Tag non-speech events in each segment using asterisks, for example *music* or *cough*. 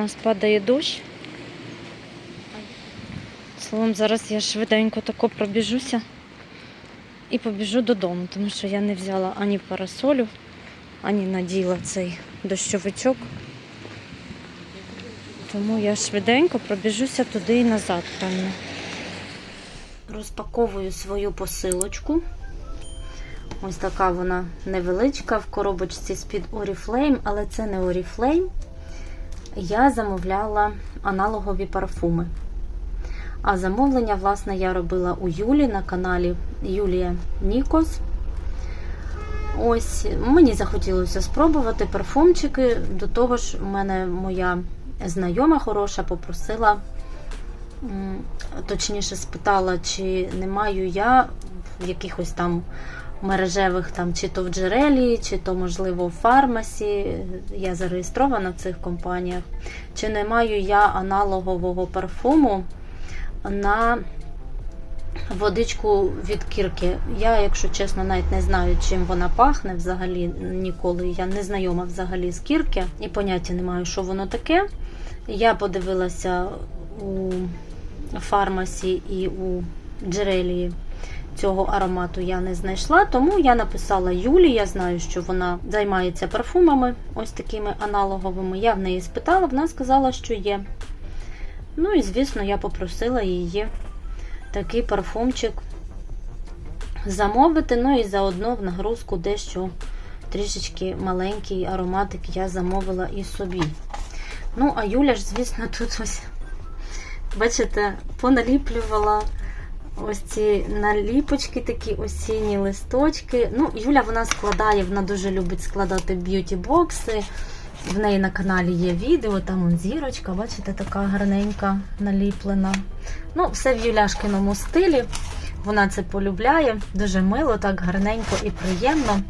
нас падає дощ. Словом, зараз я швиденько тако пробіжуся і побіжу додому, тому що я не взяла ані парасолю, ані наділа цей дощовичок. Тому я швиденько пробіжуся туди і назад, певно. Розпаковую свою посилочку. Ось така вона невеличка в коробочці з-під Oriflame, але це не Oriflame. Я замовляла аналогові парфуми. А замовлення, власне, я робила у Юлі на каналі Юлія Нікос. Ось, мені захотілося спробувати парфумчики. До того ж, у мене моя знайома хороша попросила, точніше, спитала, чи не маю я в якихось там мережевих, там, чи то в джерелі, чи то, можливо, в фармасі. Я зареєстрована в цих компаніях. Чи не маю я аналогового парфуму на водичку від кірки. Я, якщо чесно, навіть не знаю, чим вона пахне взагалі ніколи. Я не знайома взагалі з кірки і поняття не маю, що воно таке. Я подивилася у фармасі і у джерелі цього аромату я не знайшла, тому я написала Юлі. Я знаю, що вона займається парфумами, ось такими аналоговими. Я в неї спитала, вона сказала, що є. Ну і, звісно, я попросила її такий парфумчик замовити. Ну і заодно в нагрузку дещо трішечки маленький ароматик я замовила і собі. Ну, а Юля ж, звісно, тут ось, бачите, поналіплювала ось ці наліпочки, такі осінні листочки. Ну, Юля вона складає, вона дуже любить складати б'юті-бокси. В неї на каналі є відео, там он зірочка, бачите, така гарненька наліплена. Ну, все в Юляшкиному стилі. Вона це полюбляє. Дуже мило, так гарненько і приємно.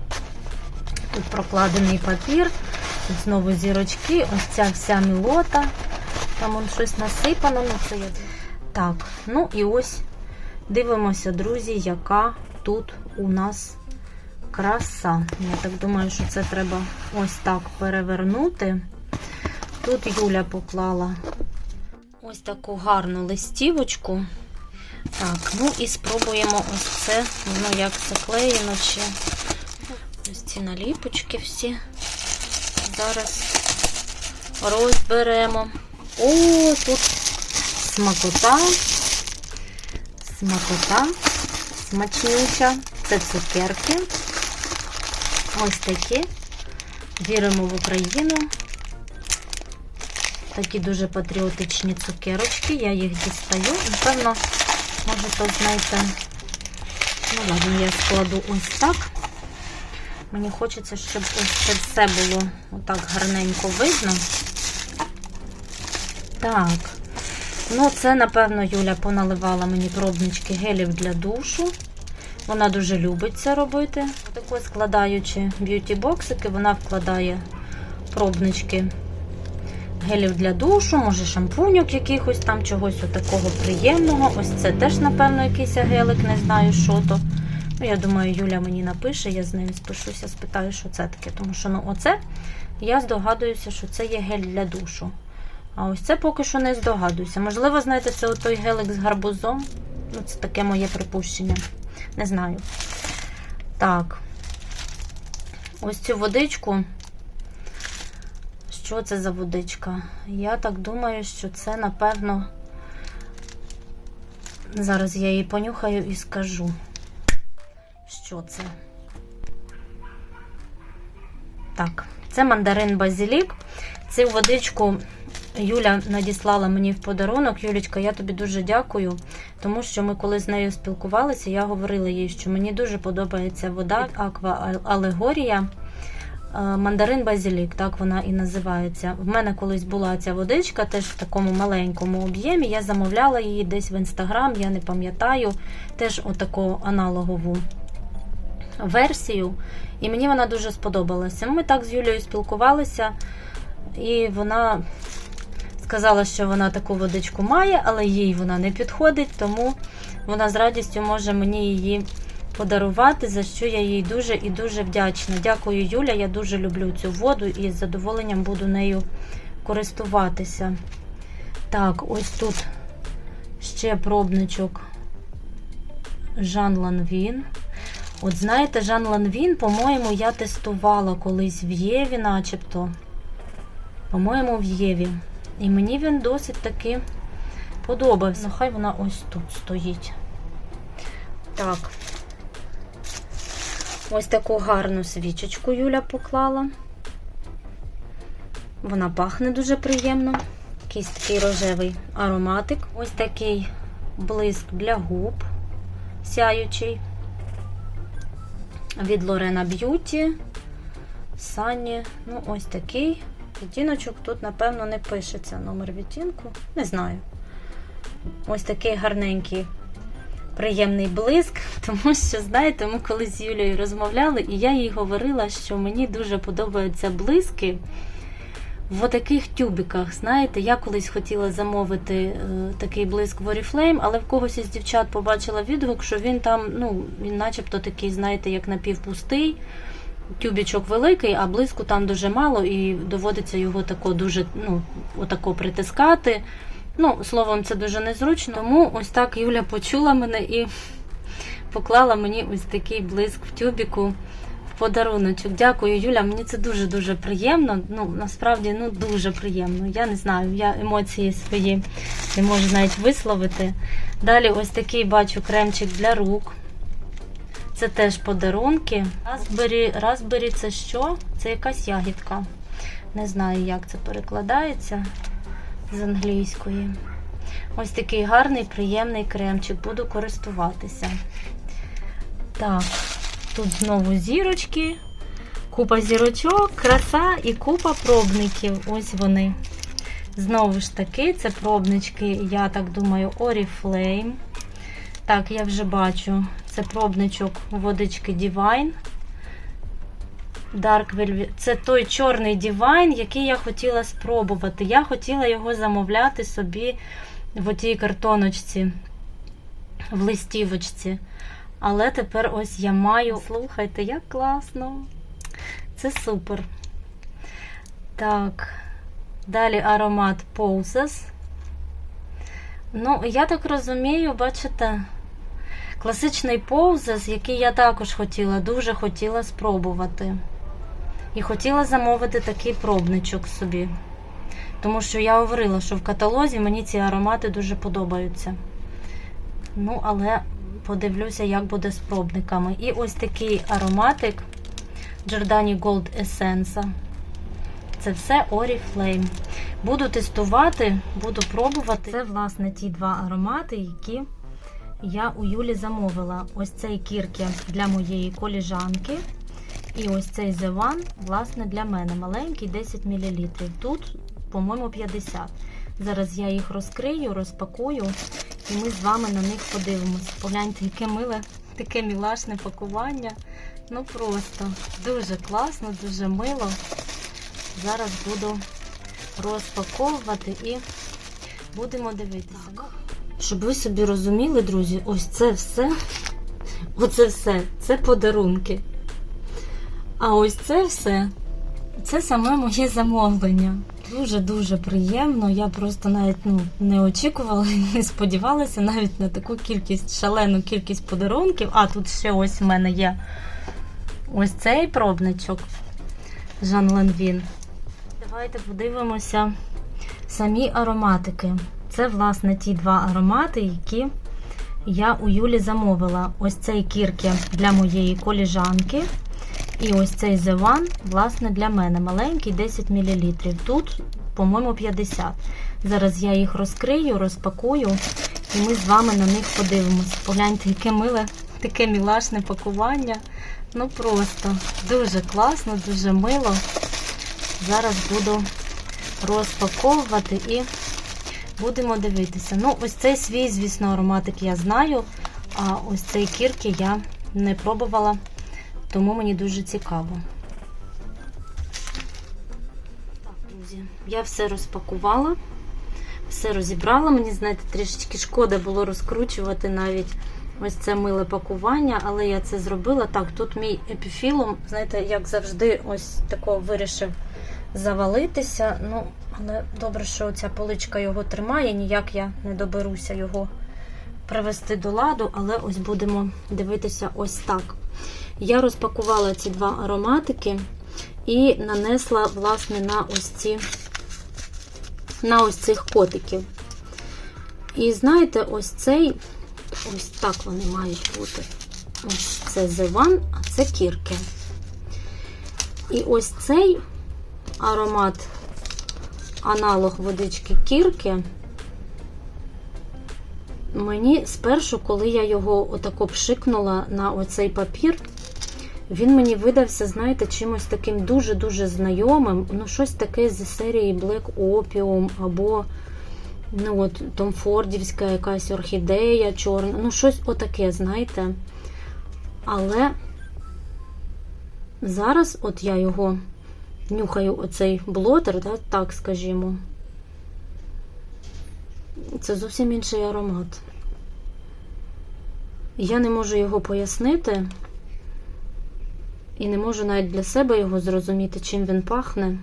Тут прокладений папір, тут знову зірочки, ось ця вся мілота. Там он щось насипано. Ну, це я... Так, ну і ось дивимося, друзі, яка тут у нас краса. Я так думаю, що це треба ось так перевернути. Тут Юля поклала ось таку гарну листівочку. Так, ну і спробуємо ось це, воно як заклеєно, чи ось ці наліпочки всі. Зараз розберемо. О, тут смакота, смакота, смачнюча. Це цукерки. Ось такі. Віримо в Україну. Такі дуже патріотичні цукерочки. Я їх дістаю. Напевно, може хтось знайти. Ну, ладно, я складу ось так. Мені хочеться, щоб ось це все було отак гарненько видно. Так. Ну, це, напевно, Юля поналивала мені пробнички гелів для душу. Вона дуже любить це робити. Тако складаючи б'юті-боксики, вона вкладає пробнички гелів для душу, може шампуньок якихось там, чогось такого приємного. Ось це теж, напевно, якийсь гелик, не знаю, що то. Ну, я думаю, Юля мені напише, я з нею спишуся, спитаю, що це таке. Тому що ну, оце я здогадуюся, що це є гель для душу. А ось це поки що не здогадуюся. Можливо, знаєте, це той гелик з гарбузом. Ну, Це таке моє припущення. Не знаю. Так. Ось цю водичку. Що це за водичка? Я так думаю, що це, напевно, зараз я її понюхаю і скажу, що це. Так, це мандарин базилік. Цю водичку Юля надіслала мені в подарунок. Юлічка, я тобі дуже дякую, тому що ми коли з нею спілкувалися, я говорила їй, що мені дуже подобається вода Аква Алегорія. Мандарин базилік, так вона і називається. В мене колись була ця водичка, теж в такому маленькому об'ємі. Я замовляла її десь в інстаграм, я не пам'ятаю, теж отаку аналогову версію. І мені вона дуже сподобалася. Ми так з Юлією спілкувалися, і вона сказала, що вона таку водичку має, але їй вона не підходить, тому вона з радістю може мені її подарувати, за що я їй дуже і дуже вдячна. Дякую, Юля. Я дуже люблю цю воду і з задоволенням буду нею користуватися. Так, ось тут ще пробничок Жан Ланвін. От знаєте, Жан Ланвін, по-моєму, я тестувала колись в Єві, начебто. По-моєму, в Єві. І мені він досить таки подобався. Ну, хай вона ось тут стоїть. Так. Ось таку гарну свічечку Юля поклала. Вона пахне дуже приємно. Якийсь такий рожевий ароматик. Ось такий блиск для губ сяючий. Від Лорена Б'юті. Сані. Ну, ось такий. Відтіночок тут, напевно, не пишеться номер відтінку. Не знаю. Ось такий гарненький, приємний блиск. *laughs* Тому що, знаєте, ми колись з Юлією розмовляли, і я їй говорила, що мені дуже подобаються блиски в таких тюбіках. Знаєте, я колись хотіла замовити е, такий блиск в Oriflame, але в когось із дівчат побачила відгук, що він там, ну, він начебто такий, знаєте, як напівпустий. Тюбічок великий, а блиску там дуже мало, і доводиться його тако дуже, ну, отако притискати. Ну, словом, це дуже незручно. Тому ось так Юля почула мене і *laughs* поклала мені ось такий блиск в тюбіку в подаруночок. Дякую, Юля. Мені це дуже-дуже приємно. Ну, насправді, ну дуже приємно. Я не знаю, я емоції свої не можу навіть висловити. Далі ось такий бачу кремчик для рук. Це теж подарунки. Разбері, Разбері це що? Це якась ягідка. Не знаю, як це перекладається з англійської. Ось такий гарний, приємний кремчик. Буду користуватися. Так, тут знову зірочки, купа зірочок, краса і купа пробників. Ось вони. Знову ж таки, це пробнички, я так думаю, Oriflame. Так, я вже бачу. Це пробничок водички Divine. Dark Velvet. Це той чорний Divine, який я хотіла спробувати. Я хотіла його замовляти собі в отій картоночці, в листівочці. Але тепер ось я маю. Слухайте, як класно! Це супер. Так, далі аромат Poses. Ну, я так розумію, бачите, класичний повзес, який я також хотіла, дуже хотіла спробувати. І хотіла замовити такий пробничок собі. Тому що я говорила, що в каталозі мені ці аромати дуже подобаються. Ну, але подивлюся, як буде з пробниками. І ось такий ароматик Giordani Gold Essence. Це все Oriflame. Буду тестувати, буду пробувати. Це, власне, ті два аромати, які я у Юлі замовила. Ось цей кірки для моєї коліжанки. І ось цей One, власне, для мене маленький 10 мл. Тут, по-моєму, 50. Зараз я їх розкрию, розпакую, і ми з вами на них подивимося. Погляньте, яке миле, таке мілашне пакування. Ну просто дуже класно, дуже мило. Зараз буду розпаковувати і будемо дивитися. Щоб ви собі розуміли, друзі, ось це все, оце все, це подарунки. А ось це все, це саме моє замовлення. Дуже-дуже приємно. Я просто навіть ну, не очікувала, не сподівалася навіть на таку кількість, шалену кількість подарунків. А тут ще ось в мене є ось цей пробничок Жан Ланвін. Давайте подивимося самі ароматики. Це, власне, ті два аромати, які я у Юлі замовила. Ось цей кірки для моєї коліжанки. І ось цей The One, власне, для мене маленький 10 мл. Тут, по-моєму, 50. Зараз я їх розкрию, розпакую, і ми з вами на них подивимось. Погляньте, яке миле, таке мілашне пакування. Ну просто дуже класно, дуже мило. Зараз буду розпаковувати і будемо дивитися. Ну, ось цей свій, звісно, ароматик я знаю, а ось цей кірки я не пробувала, тому мені дуже цікаво. Так, друзі, я все розпакувала, все розібрала. Мені, знаєте, трішечки шкода було розкручувати навіть ось це миле пакування, але я це зробила. Так, тут мій епіфілум, знаєте, як завжди, ось такого вирішив завалитися. Ну, але добре, що ця поличка його тримає, ніяк я не доберуся його привести до ладу, але ось будемо дивитися ось так. Я розпакувала ці два ароматики і нанесла, власне, на ось ці на ось цих котиків. І знаєте, ось цей, ось так вони мають бути. Ось це One, а це кірки. І ось цей аромат, аналог водички кірки. Мені спершу, коли я його отако пшикнула на оцей папір, він мені видався, знаєте, чимось таким дуже-дуже знайомим. Ну, щось таке зі серії Black Opium або ну, от, Томфордівська якась орхідея чорна. Ну, щось отаке, знаєте. Але зараз от я його нюхаю, оцей блотер, да, так скажімо. Це зовсім інший аромат. Я не можу його пояснити. І не можу навіть для себе його зрозуміти, чим він пахне.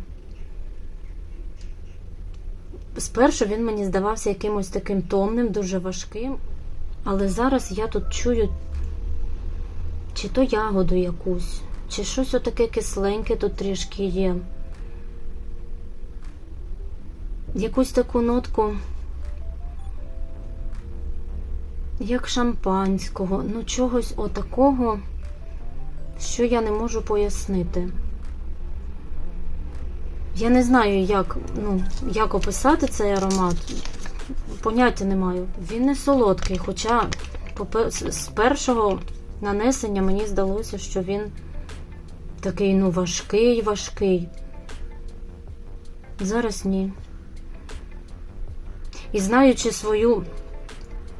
Спершу він мені здавався якимось таким томним, дуже важким. Але зараз я тут чую чи то ягоду якусь, чи щось отаке кисленьке тут трішки є. Якусь таку нотку, як шампанського, ну чогось отакого що я не можу пояснити. Я не знаю, як ну, як описати цей аромат. Поняття не маю. Він не солодкий, хоча з першого нанесення мені здалося, що він такий ну, важкий, важкий. Зараз ні. І знаючи свою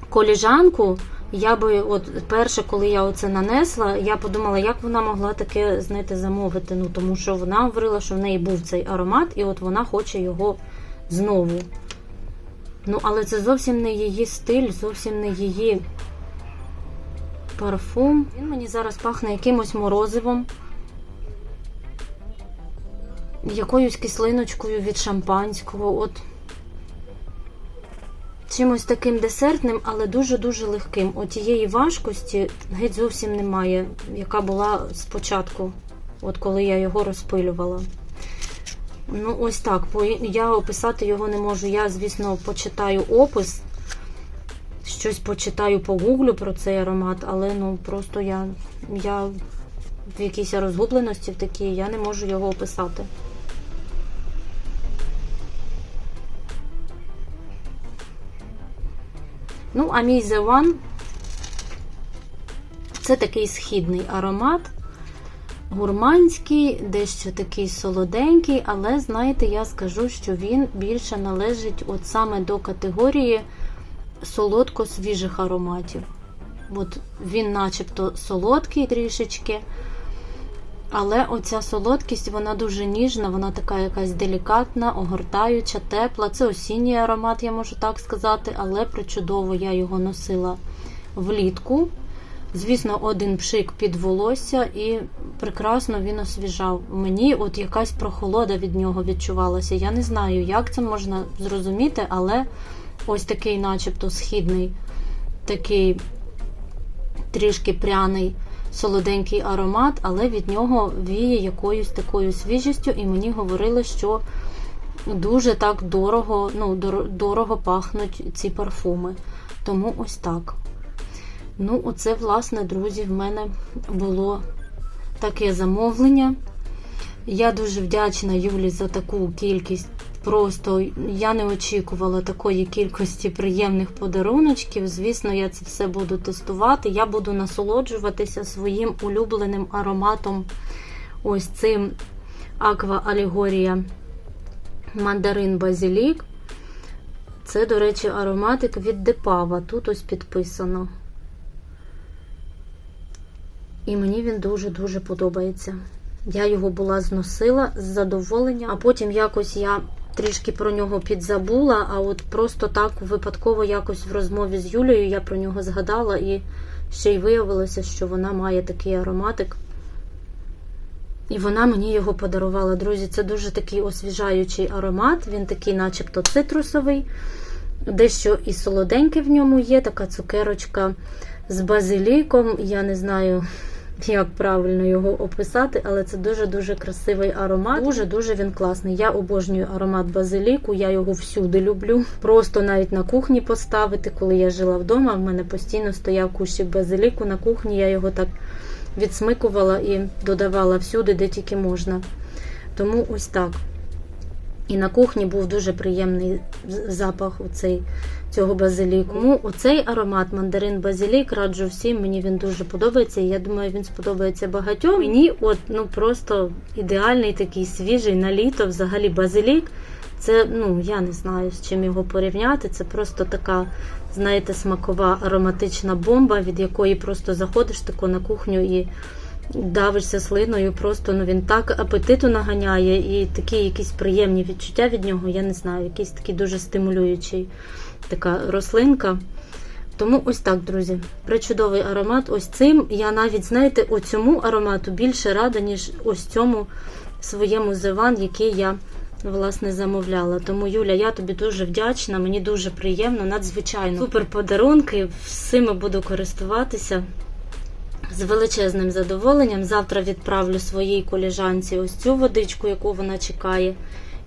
коліжанку, я би, от перше, коли я оце нанесла, я подумала, як вона могла таке, знаєте, замовити. Ну, тому що вона говорила, що в неї був цей аромат, і от вона хоче його знову. Ну, але це зовсім не її стиль, зовсім не її парфум. Він мені зараз пахне якимось морозивом, якоюсь кислиночкою від шампанського. От чимось таким десертним, але дуже-дуже легким. Отієї важкості геть зовсім немає, яка була спочатку, от коли я його розпилювала. Ну, ось так. Я описати його не можу. Я, звісно, почитаю опис, щось почитаю погуглю про цей аромат, але ну просто я, я в якійсь розгубленості в такій, я не можу його описати. Ну, а мій One це такий східний аромат, гурманський, дещо такий солоденький, але, знаєте, я скажу, що він більше належить от саме до категорії солодко-свіжих ароматів. От Він начебто солодкий трішечки. Але оця солодкість, вона дуже ніжна, вона така якась делікатна, огортаюча, тепла. Це осінній аромат, я можу так сказати, але причудово я його носила влітку. Звісно, один пшик під волосся, і прекрасно він освіжав. Мені от якась прохолода від нього відчувалася. Я не знаю, як це можна зрозуміти, але ось такий, начебто, східний, такий трішки пряний солоденький аромат, але від нього віє якоюсь такою свіжістю, і мені говорили, що дуже так дорого, ну, дорого пахнуть ці парфуми. Тому ось так. Ну, оце, власне, друзі, в мене було таке замовлення. Я дуже вдячна Юлі за таку кількість Просто я не очікувала такої кількості приємних подаруночків. Звісно, я це все буду тестувати. Я буду насолоджуватися своїм улюбленим ароматом. Ось цим Аква Алегорія Мандарин Базілік. Це, до речі, ароматик від Депава. Тут ось підписано. І мені він дуже-дуже подобається. Я його була зносила з задоволенням, а потім якось я трішки про нього підзабула, а от просто так випадково якось в розмові з Юлією я про нього згадала, і ще й виявилося, що вона має такий ароматик. І вона мені його подарувала. Друзі, це дуже такий освіжаючий аромат. Він такий, начебто, цитрусовий. Дещо і солоденьке в ньому є, така цукерочка з базиліком. Я не знаю, як правильно його описати, але це дуже-дуже красивий аромат. Дуже-дуже він класний. Я обожнюю аромат базиліку, я його всюди люблю. Просто навіть на кухні поставити. Коли я жила вдома, в мене постійно стояв кущик базиліку на кухні, я його так відсмикувала і додавала всюди, де тільки можна. Тому ось так. І на кухні був дуже приємний запах оцей, цього базиліку. Тому оцей аромат мандарин базилік раджу всім. Мені він дуже подобається. Я думаю, він сподобається багатьом. Мені от ну просто ідеальний такий свіжий на літо взагалі базилік. Це, ну, я не знаю, з чим його порівняти. Це просто така, знаєте, смакова ароматична бомба, від якої просто заходиш тако на кухню і давишся слиною. Просто ну він так апетиту наганяє, і такі якісь приємні відчуття від нього. Я не знаю, якийсь такий дуже стимулюючий така рослинка. Тому ось так, друзі. Причудовий аромат. Ось цим. Я навіть, знаєте, у цьому аромату більше рада, ніж ось цьому своєму зеван, який я власне замовляла. Тому, Юля, я тобі дуже вдячна, мені дуже приємно, надзвичайно. Супер подарунки, всіми буду користуватися. З величезним задоволенням. Завтра відправлю своїй коліжанці ось цю водичку, яку вона чекає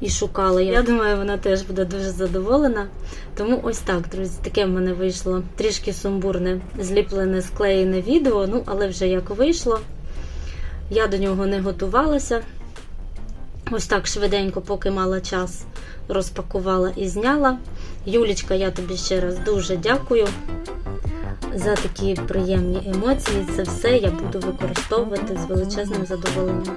і шукала. Я думаю, вона теж буде дуже задоволена. Тому ось так, друзі, таке в мене вийшло трішки сумбурне, зліплене, склеєне відео. Ну, але вже як вийшло. Я до нього не готувалася. Ось так швиденько, поки мала час, розпакувала і зняла. Юлічка, я тобі ще раз дуже дякую за такі приємні емоції. Це все я буду використовувати з величезним задоволенням.